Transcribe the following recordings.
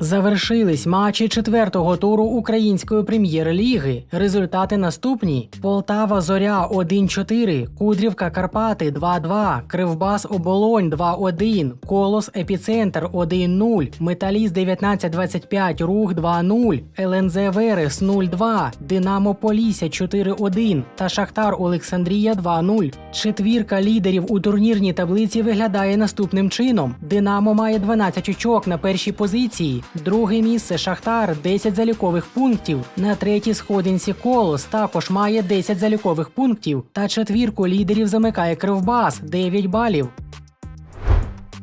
Завершились матчі четвертого туру української прем'єр-ліги. Результати наступні: Полтава Зоря 1-4, Кудрівка Карпати 2-2, Кривбас Оболонь 2-1, Колос Епіцентр 1-0, Металіст 19-25, Рух 2-0, ЛНЗ Верес 0-2, Динамо Полісся 4-1 та Шахтар Олександрія 2-0. Четвірка лідерів у турнірній таблиці виглядає наступним чином: Динамо має 12 очок на першій позиції. Друге місце Шахтар 10 залікових пунктів. На третій сходинці Колос також має 10 залікових пунктів. Та четвірку лідерів замикає Кривбас 9 балів.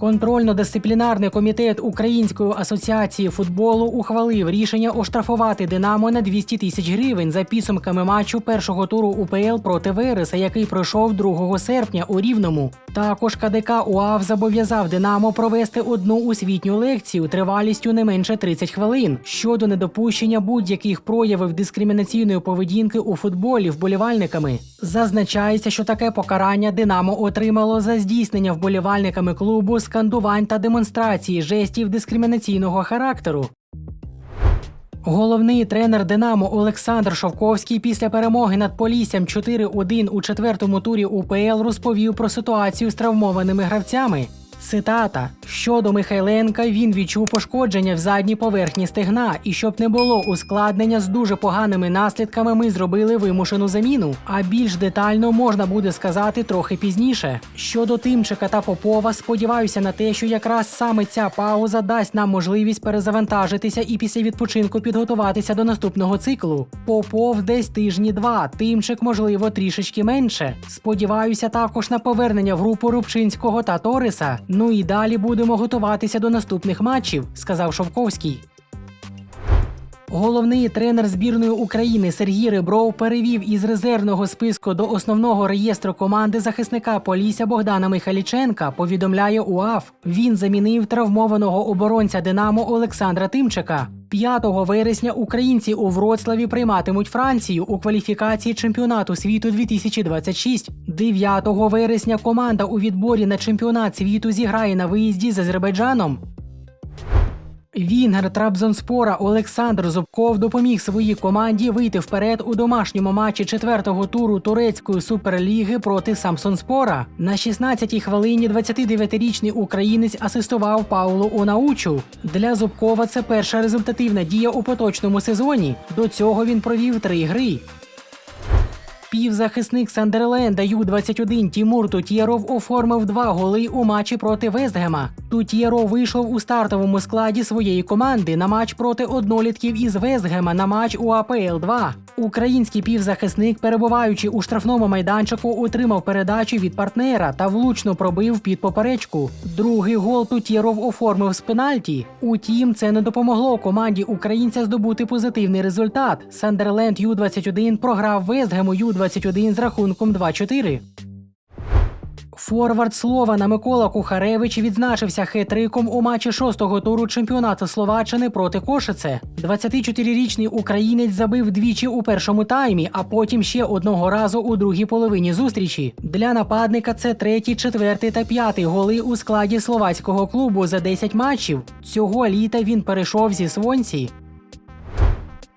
Контрольно-дисциплінарний комітет Української асоціації футболу ухвалив рішення оштрафувати Динамо на 200 тисяч гривень за підсумками матчу першого туру УПЛ проти Вереса, який пройшов 2 серпня у Рівному. Також КДК УАВ зобов'язав Динамо провести одну освітню лекцію тривалістю не менше 30 хвилин щодо недопущення будь-яких проявів дискримінаційної поведінки у футболі вболівальниками. Зазначається, що таке покарання Динамо отримало за здійснення вболівальниками клубу скандувань та демонстрації жестів дискримінаційного характеру. Головний тренер Динамо Олександр Шовковський після перемоги над Поліссям 4-1 у четвертому турі УПЛ розповів про ситуацію з травмованими гравцями. Цитата: щодо Михайленка, він відчув пошкодження в задній поверхні стегна, і щоб не було ускладнення з дуже поганими наслідками, ми зробили вимушену заміну. А більш детально можна буде сказати трохи пізніше. Щодо Тимчика та Попова, сподіваюся на те, що якраз саме ця пауза дасть нам можливість перезавантажитися і після відпочинку підготуватися до наступного циклу. Попов десь тижні два, Тимчик, можливо, трішечки менше. Сподіваюся також на повернення в групу Рубчинського та Ториса. Ну і далі будемо готуватися до наступних матчів, сказав Шовковський. Головний тренер збірної України Сергій Ребров перевів із резервного списку до основного реєстру команди захисника Полісся Богдана Михайліченка. Повідомляє УАФ. Він замінив травмованого оборонця Динамо Олександра Тимчика. 5 вересня українці у Вроцлаві прийматимуть Францію у кваліфікації чемпіонату світу 2026. 9 вересня команда у відборі на чемпіонат світу зіграє на виїзді з Азербайджаном. Вінгер Трабзонспора Олександр Зубков допоміг своїй команді вийти вперед у домашньому матчі четвертого туру турецької суперліги проти Самсонспора. На 16-й хвилині 29-річний українець асистував Паулу Онаучу. Для Зубкова це перша результативна дія у поточному сезоні. До цього він провів три гри. Півзахисник Сандерленда Ю-21 Тімур Тутєров оформив два голи у матчі проти Вестгема. Тутєров вийшов у стартовому складі своєї команди на матч проти однолітків із Вестгема на матч у АПЛ-2. Український півзахисник, перебуваючи у штрафному майданчику, отримав передачу від партнера та влучно пробив під поперечку. Другий гол Тутєров оформив з пенальті. Утім, це не допомогло команді українця здобути позитивний результат. Сандерленд Ю-21 програв Вестгему Ю-21 з рахунком 2-4. Форвард Слована Микола Кухаревич відзначився хитриком у матчі шостого туру чемпіонату Словаччини проти Кошице. 24-річний українець забив двічі у першому таймі, а потім ще одного разу у другій половині зустрічі. Для нападника це третій, четвертий та п'ятий голи у складі словацького клубу за 10 матчів. Цього літа він перейшов зі Свонці.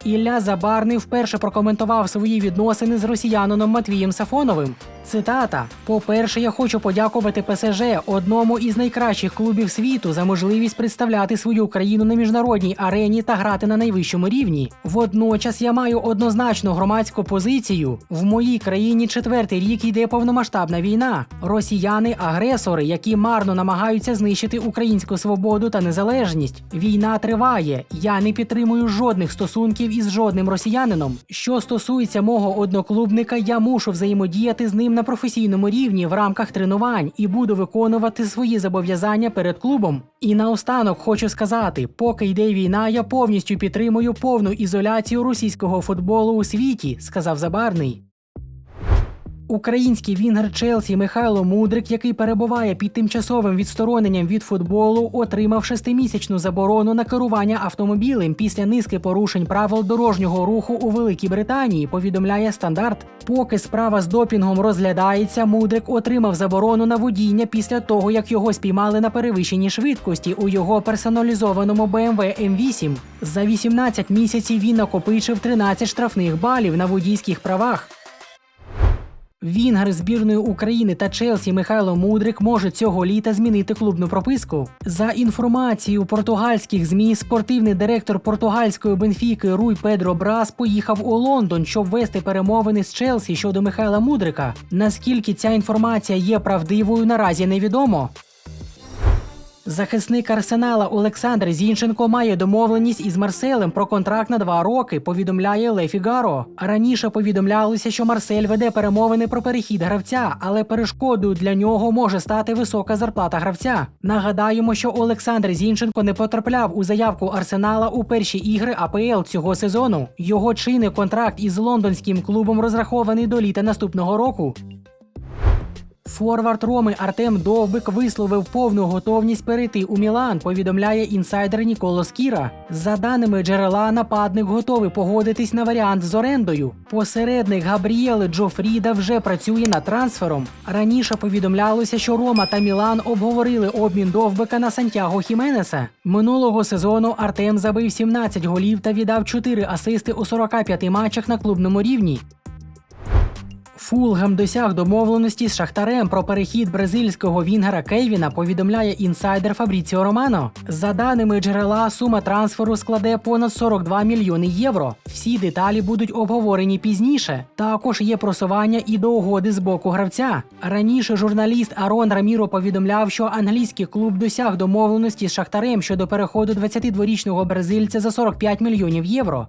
Ілля Забарний вперше прокоментував свої відносини з росіянином Матвієм Сафоновим. Цитата: По-перше, я хочу подякувати ПСЖ, одному із найкращих клубів світу, за можливість представляти свою країну на міжнародній арені та грати на найвищому рівні. Водночас я маю однозначну громадську позицію. В моїй країні четвертий рік йде повномасштабна війна. Росіяни агресори, які марно намагаються знищити українську свободу та незалежність. Війна триває. Я не підтримую жодних стосунків із жодним росіянином. Що стосується мого одноклубника, я мушу взаємодіяти з ним на професійному рівні в рамках тренувань і буду виконувати свої зобов'язання перед клубом. І наостанок хочу сказати: поки йде війна, я повністю підтримую повну ізоляцію російського футболу у світі, сказав Забарний. Український вінгер Челсі Михайло Мудрик, який перебуває під тимчасовим відстороненням від футболу, отримав шестимісячну заборону на керування автомобілем після низки порушень правил дорожнього руху у Великій Британії. Повідомляє стандарт. Поки справа з допінгом розглядається, Мудрик отримав заборону на водіння після того, як його спіймали на перевищенні швидкості у його персоналізованому BMW M8. За 18 місяців він накопичив 13 штрафних балів на водійських правах. Вінгер збірної України та Челсі Михайло Мудрик може цього літа змінити клубну прописку. За інформацією португальських змі, спортивний директор португальської Бенфіки Руй Педро Брас поїхав у Лондон, щоб вести перемовини з Челсі щодо Михайла Мудрика. Наскільки ця інформація є правдивою, наразі невідомо. Захисник арсенала Олександр Зінченко має домовленість із Марселем про контракт на два роки. Повідомляє Ле Фігаро. Раніше повідомлялося, що Марсель веде перемовини про перехід гравця, але перешкодою для нього може стати висока зарплата гравця. Нагадаємо, що Олександр Зінченко не потрапляв у заявку Арсенала у перші ігри АПЛ цього сезону. Його чинний контракт із лондонським клубом розрахований до літа наступного року. Форвард Роми Артем Довбик висловив повну готовність перейти у Мілан. Повідомляє інсайдер Ніколо Скіра. За даними джерела, нападник готовий погодитись на варіант з орендою. Посередник Габріели Джофріда вже працює над трансфером. Раніше повідомлялося, що Рома та Мілан обговорили обмін Довбика на Сантьяго Хіменеса. Минулого сезону Артем забив 17 голів та віддав 4 асисти у 45 матчах на клубному рівні. Фулгем досяг домовленості з Шахтарем про перехід бразильського вінгера Кейвіна, повідомляє інсайдер Фабріціо Романо. За даними джерела, сума трансферу складе понад 42 мільйони євро. Всі деталі будуть обговорені пізніше. Також є просування і до угоди з боку гравця. Раніше журналіст Арон Раміро повідомляв, що англійський клуб досяг домовленості з Шахтарем щодо переходу 22-річного бразильця за 45 мільйонів євро.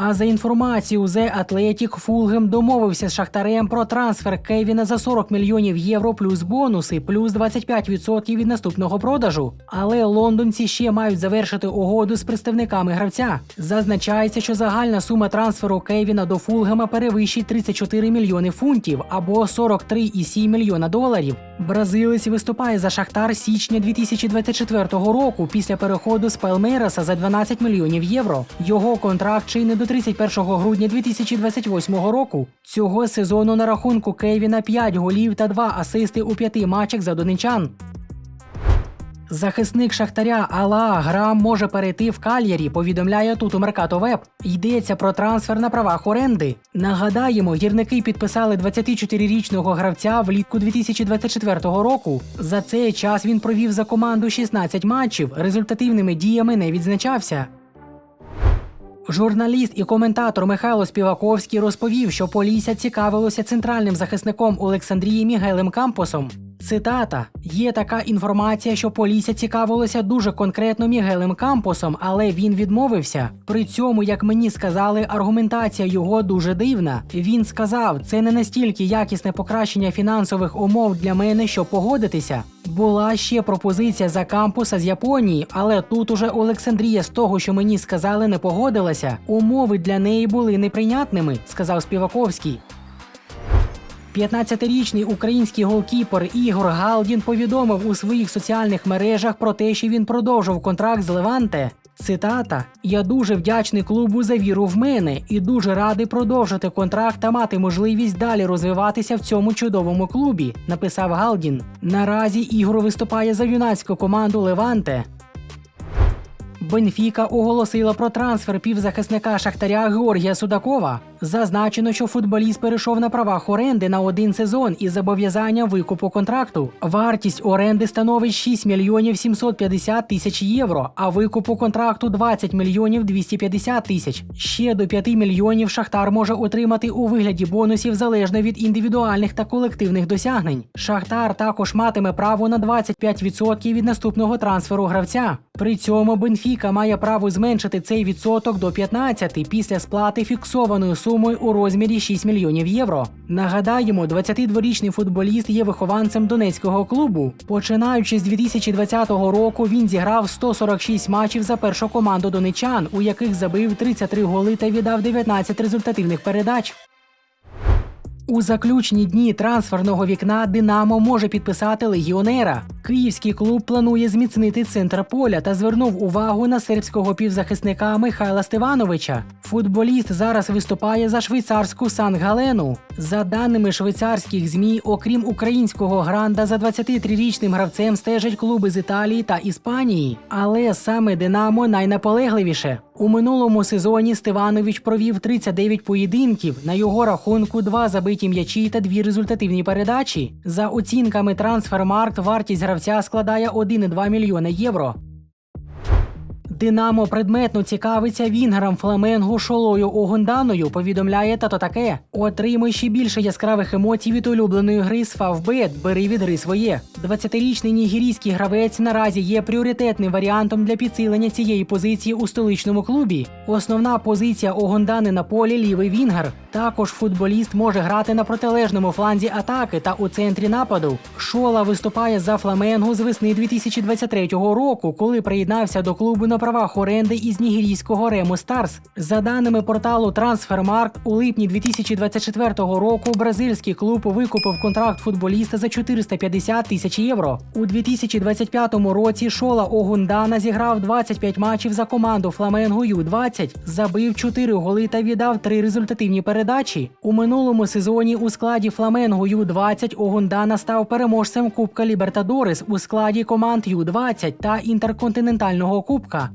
А за інформацією The Athletic, Фулгем домовився з Шахтарем про трансфер Кевіна за 40 мільйонів євро плюс бонуси, плюс 25% від наступного продажу. Але лондонці ще мають завершити угоду з представниками гравця. Зазначається, що загальна сума трансферу Кевіна до Фулгема перевищить 34 мільйони фунтів або 43,7 мільйона доларів. Бразилець виступає за Шахтар січня 2024 року після переходу з Пелмейраса за 12 мільйонів євро. Його контракт чинний до 31 грудня 2028 року. Цього сезону на рахунку Кевіна 5 голів та 2 асисти у 5 матчах за донечан. Захисник Шахтаря Алаа Грам може перейти в Кальярі, повідомляє тут у Меркато Веб. Йдеться про трансфер на правах оренди. Нагадаємо, гірники підписали 24-річного гравця влітку 2024 року. За цей час він провів за команду 16 матчів. Результативними діями не відзначався. Журналіст і коментатор Михайло Співаковський розповів, що Полісся цікавилося центральним захисником Олександрії Мігелем Кампосом. Цитата: є така інформація, що Полісся цікавилося дуже конкретно Мігелем Кампосом, але він відмовився. При цьому, як мені сказали, аргументація його дуже дивна. Він сказав, це не настільки якісне покращення фінансових умов для мене, щоб погодитися. Була ще пропозиція за кампуса з Японії, але тут уже Олександрія з того, що мені сказали, не погодилася. Умови для неї були неприйнятними, сказав Співаковський. 15-річний український голкіпер Ігор Галдін повідомив у своїх соціальних мережах про те, що він продовжив контракт з Леванте. Цитата: Я дуже вдячний клубу за віру в мене і дуже радий продовжити контракт та мати можливість далі розвиватися в цьому чудовому клубі, написав Галдін. Наразі Ігор виступає за юнацьку команду Леванте. Бенфіка оголосила про трансфер півзахисника Шахтаря Георгія Судакова. Зазначено, що футболіст перейшов на правах оренди на один сезон із зобов'язанням викупу контракту. Вартість оренди становить 6 мільйонів 750 тисяч євро, а викупу контракту 20 мільйонів 250 тисяч. Ще до 5 мільйонів Шахтар може отримати у вигляді бонусів залежно від індивідуальних та колективних досягнень. Шахтар також матиме право на 25% від наступного трансферу гравця. При цьому Бенфіка має право зменшити цей відсоток до 15 після сплати фіксованою сумою у розмірі 6 мільйонів євро. Нагадаємо, 22-річний футболіст є вихованцем донецького клубу. Починаючи з 2020 року, він зіграв 146 матчів за першу команду донечан, у яких забив 33 голи та віддав 19 результативних передач. У заключні дні трансферного вікна Динамо може підписати легіонера. Київський клуб планує зміцнити центр поля та звернув увагу на сербського півзахисника Михайла Стевановича. Футболіст зараз виступає за швейцарську Сан-Галену. За даними швейцарських змі, окрім українського гранда, за 23-річним гравцем стежать клуби з Італії та Іспанії. Але саме Динамо найнаполегливіше. У минулому сезоні Стиванович провів 39 поєдинків. На його рахунку два забиті м'ячі та дві результативні передачі. За оцінками Трансфермаркт вартість гравця складає 1,2 мільйони євро. Динамо предметно цікавиться вінгером Фламенго Шолою Огонданою, повідомляє тато таке. Отримуй ще більше яскравих емоцій від улюбленої гри з Фавбет, бери від гри своє. 20-річний нігерійський гравець наразі є пріоритетним варіантом для підсилення цієї позиції у столичному клубі. Основна позиція Огондани на полі лівий вінгер. Також футболіст може грати на протилежному фланзі атаки та у центрі нападу. Шола виступає за Фламенго з весни 2023 року, коли приєднався до клубу на правах оренди із нігерійського Ремо Старс. За даними порталу Трансфермаркт, у липні 2024 року бразильський клуб викупив контракт футболіста за 450 тисяч євро. У 2025 році Шола Огундана зіграв 25 матчів за команду Фламенго Ю-20, забив 4 голи та віддав 3 результативні передачі. У минулому сезоні у складі Фламенго Ю-20 Огундана став переможцем Кубка Лібертадорес у складі команд Ю-20 та інтерконтинентального кубка.